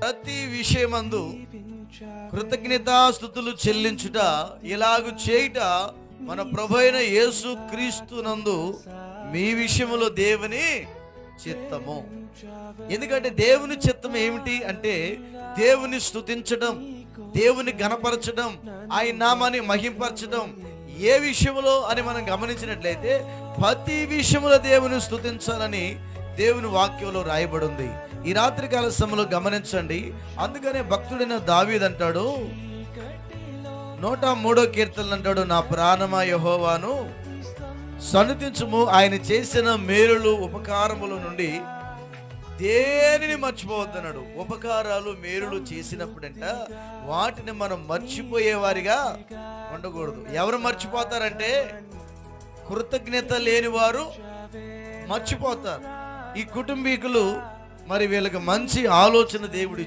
ప్రతి విషయమందు కృతజ్ఞతాస్థుతులు చెల్లించుట ఇలాగు చేయుట మన ప్రభు అయిన యేసు క్రీస్తునందు మీ విషయములో దేవుని చిత్తము. ఎందుకంటే దేవుని చిత్తం ఏమిటి అంటే దేవుని స్థుతించడం దేవుని గణపరచడం ఆయన నామాన్ని మహింపరచడం ఏ విషయంలో అని మనం గమనించినట్లయితే ప్రతి విషయంలో దేవుని స్థుతించాలని దేవుని వాక్యంలో రాయబడి ఉంది. ఈ రాత్రి కాల సమయంలో గమనించండి. అందుకనే భక్తుడైన దావీద్ అంటాడు నూట మూడో కీర్తనలు అంటాడు నా ప్రాణమా యహోవాను. సన్నిధించము ఆయన చేసిన మేలులు ఉపకారముల నుండి దేనిని మర్చిపోవద్దన్నాడు. ఉపకారాలు మేలులు చేసినప్పుడంట వాటిని మనం మర్చిపోయేవారిగా ఉండకూడదు. ఎవరు మర్చిపోతారంటే కృతజ్ఞత లేని వారు మర్చిపోతారు. ఈ కుటుంబీకులు మరి వీళ్ళకి మంచి ఆలోచన దేవుడి